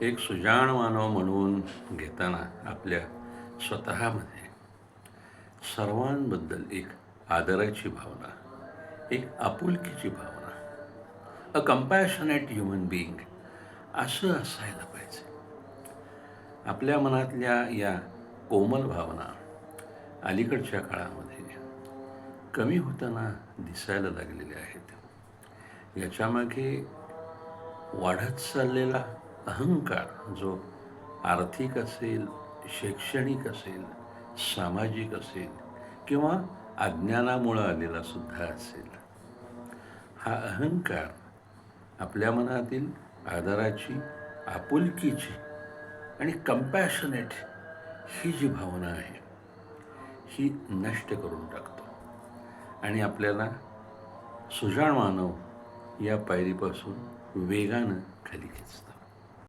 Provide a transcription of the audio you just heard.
एक सुजाण मानव म्हणून घेताना आपल्या स्वतःमध्ये सर्वांबद्दल एक आदराची भावना एक आपुलकीची भावना अ कम्पॅशनेट ह्युमन बिईंग असं असायला पाहिजे. आपल्या मनातल्या या कोमल भावना अलीकडच्या काळामध्ये कमी होताना दिसायला लागलेल्या आहेत. याच्यामागे वाढत चाललेला अहंकार जो आर्थिक असेल शैक्षणिक असेल सामाजिक असेल किंवा अज्ञानामुळं आलेला सुद्धा असेल हा अहंकार आपल्या मनातील आदराची आपुलकीची आणि कम्पॅशनेट ही जी भावना आहे ही नष्ट करून टाकतो. आणि आपल्याला सुजाण मानव या पायरीपासून वेगानं खाली खेचतं.